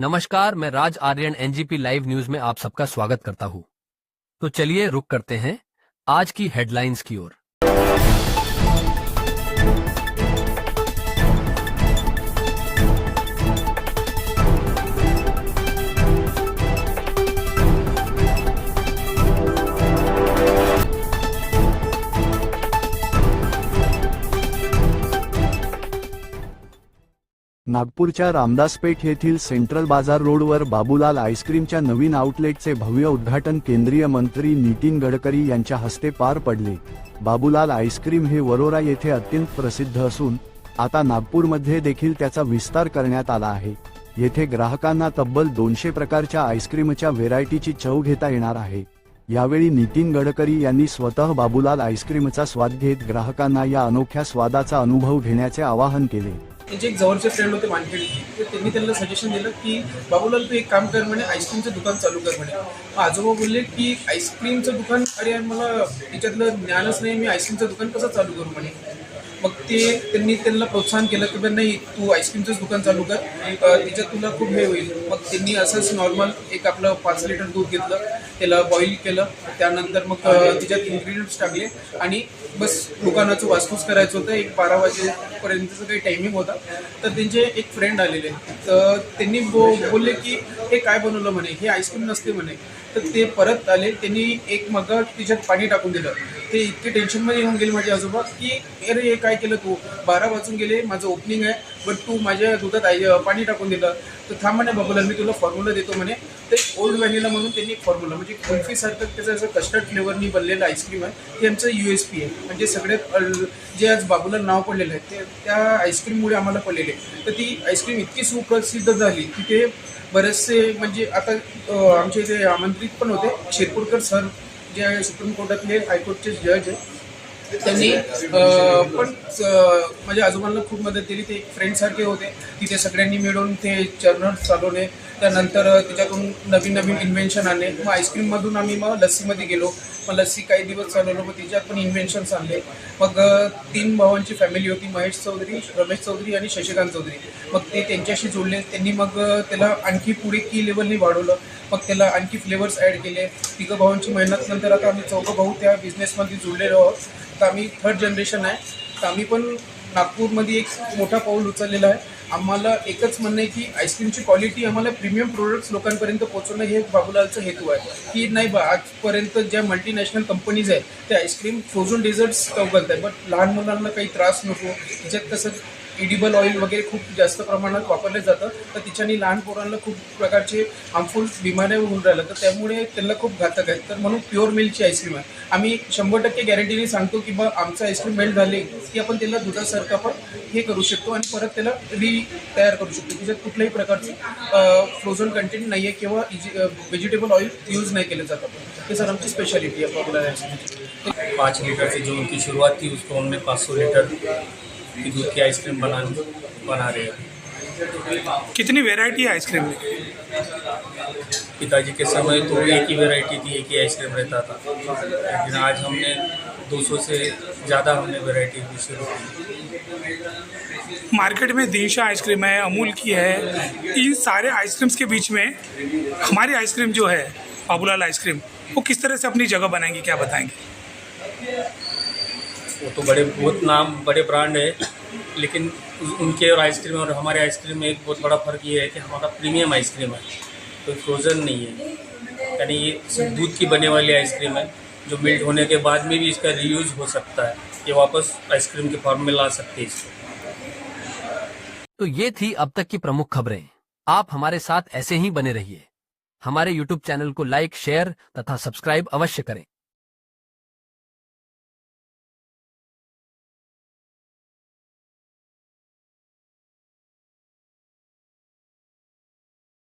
नमस्कार मैं Raj Aryan NGP live news में आप सबका स्वागत करता हूं। तो चलिए रुक करते हैं आज की हेडलाइंस की ओर। नागपूरच्या रामदासपेठ येथील सेंट्रल बाजार रोडवर बाबूलाल आईस्क्रीमच्या नवीन आउटलेटचे भव्य उद्घाटन केंद्रीय मंत्री नितीन गडकरी यांच्या हस्ते पार पडले. बाबूलाल आईस्क्रीम हे वरोरा येथे अत्यंत प्रसिद्ध असून आता नागपूरमध्ये देखील त्याचा विस्तार करण्यात आला आहे. येथे ग्राहकांना तब्बल दोनशे प्रकारच्या आईस्क्रीमच्या व्हेरायटीची चव घेता येणार आहे. यावेळी नितीन गडकरी यांनी स्वतः बाबूलाल आईस्क्रीमचा स्वाद घेत ग्राहकांना या अनोख्या स्वादाचा अनुभव घेण्याचे आवाहन केले. त्यांचे एक जवळचे फ्रेंड होते मानखेडी. तर त्यांनी त्यांना सजेशन दिलं की बाबूलाल तू एक काम कर म्हणे आईस्क्रीमचं दुकान चालू कर म्हणे. मग आजोबा बोलले की आईस्क्रीमचं दुकान अरे मला त्याच्यातलं ज्ञानच नाही मी आईस्क्रीमचं दुकान कसं चालू करू म्हणे? मग ते त्यांनी त्यांना प्रोत्साहन केलं की नाही तू आईस्क्रीमचंच दुकान चालू कर. अं, त्याच्यात तुला खूप हे होईल. मग त्यांनी असंच नॉर्मल एक आपलं पाच लिटर दूध घेतलं. त्याला बॉईल केलं त्यानंतर मग त्याच्यात इन्ग्रेडियंट्स टाकले आणि बस दुकानाचं वासपूस करायचं होतं. एक बारा वाजेपर्यंतचं काही टायमिंग होता. तर त्यांचे एक फ्रेंड आलेले. तर त्यांनी बो बोलले की हे काय बनवलं म्हणे? हे आईस्क्रीम नसते म्हणे. तर ते परत आले. त्यांनी एक मग तिच्यात पाणी टाकून दिलं. ते इतके टेन्शनमध्ये येऊन गेले माझे आजोबा की अरे हे काय केलं तू? बारा वाजून गेले माझं ओपनिंग आहे बट तू माझ्या दुधात आई पाणी टाकून दिलं. तर थांब म्हणे बाबूला मी तुला फॉर्म्युला देतो म्हणे ते ओल्ड व्हॅनिला म्हणून त्यांनी एक फॉर्म्युला म्हणजे कुल्फीसारखं त्याचं असं कस्टर्ड फ्लेवरनी बनलेलं आईस्क्रीम आहे ते आमचं यू एस पी आहे. म्हणजे सगळ्यात जे आज बाबूला नाव पडलेलं आहे ते त्या आईस्क्रीममुळे आम्हाला पडलेले तर ती आईस्क्रीम इतकी सुप्रसिद्ध झाली की ते बरेचसे म्हणजे आता आमचे आमच्या इथे आमंत्रित पण होते शिरपूरकर सर जे आहे सुप्रीम कोर्टातले हायकोर्टचे जज आहे त्यांनी पण माझ्या आजोबांना खूप मदत केली. ते एक फ्रेंडसारखे होते. तिथे सगळ्यांनी मिळून ते चर्नर चालवले. त्यानंतर त्याच्यातून नवीन नवीन इन्व्हेन्शन आणले. मग आईस्क्रीममधून आम्ही मग लस्सीमध्ये गेलो. मग लस्सी काही दिवस चालवलं. मग तिच्यात पण इन्व्हेन्शन्स आणले. मग तीन भावांची फॅमिली होती. महेश चौधरी रमेश चौधरी आणि शशिकांत चौधरी. मग ते त्यांच्याशी जोडले. त्यांनी मग त्याला आणखी पुढे की लेवलनी वाढवलं. मग त्याला आणखी फ्लेवर्स ॲड केले. तिघं भावांची मेहनत नंतर आता आम्ही चौघं भाऊ त्या बिझनेसमध्ये जुळलेलो आहोत. तर आम्ही थर्ड जनरेशन आहे. तर आम्ही पण नागपूरमध्ये एक मोठा पाऊल उचललेला आहे. आम्हाला एकच म्हणणं आहे की आईस्क्रीमची क्वालिटी आम्हाला प्रीमियम प्रोडक्ट्स लोकांपर्यंत पोहोचवणं हे बाबूलालचा हेतू आहे. की नाही बा आजपर्यंत ज्या मल्टीनॅशनल कंपनीज आहेत ते आईस्क्रीम फ्रोझन डेझर्ट्स करत आहे बट लहान मुलांना काही त्रास नको. त्याच्यात कसं इडिबल ऑइल वगैरे खूप जास्त प्रमाणात वापरलं जातं. तर तिच्याने लहान पोरांना खूप प्रकारचे हार्मफुल बिमाऱ्या होऊन राहिल्या तर त्यामुळे त्यांना खूप घातक आहे. तर म्हणून प्युअर मिल्कची आईस्क्रीम आहे. आम्ही शंभर टक्के गॅरंटीने सांगतो की बा आमचं आईस्क्रीम मेल्ट झाले की आपण त्याला दुधासारखं आपण हे करू शकतो आणि परत त्याला री तयार करू शकतो. त्याच्यात कुठल्याही प्रकारचं फ्रोझन कंटेंट नाही आहे किंवा व्हेजिटेबल ऑइल यूज नाही केलं जातं हे सर आमची स्पेशालिटी आहे. पॉप्युलर आईस्क्रीम पाँच लीटर से जो उनकी शुरुआत थी उसको हमने पाँच सौ लीटर की दूध की आइसक्रीम बना बना रहे हैं। कितनी वेराइटी है आइसक्रीम में? पिताजी के समय तो एक ही वेराइटी थी एक ही आइसक्रीम रहता था। लेकिन आज हमने 200 से ज़्यादा हमने वेराइटी भी शुरू की। मार्केट में दिशा आइसक्रीम है अमूल की है इन सारे आइसक्रीम्स के बीच में हमारी आइसक्रीम जो है बाबूलाल आइसक्रीम वो किस तरह से अपनी जगह बनाएँगे क्या बताएँगे? वो तो बड़े, बहुत नाम, बड़े ब्रांड है, लेकिन उनके और आइसक्रीम और हमारे आइसक्रीम में एक बहुत बड़ा फ़र्क ये है कि हमारा प्रीमियम आइसक्रीम है, कोई फ्रोज़न नहीं है। यानी ये दूध की बने वाली आइसक्रीम है, जो मिल्ट होने के बाद में भी इसका रीयूज़ हो सकता है ये वापस आइसक्रीम के फॉर्म में ला सकते हैं इसको। तो ये थी अब तक की प्रमुख खबरें। आप हमारे साथ ऐसे ही बने रहिए। हमारे यूट्यूब चैनल को लाइक शेयर तथा सब्सक्राइब अवश्य करें।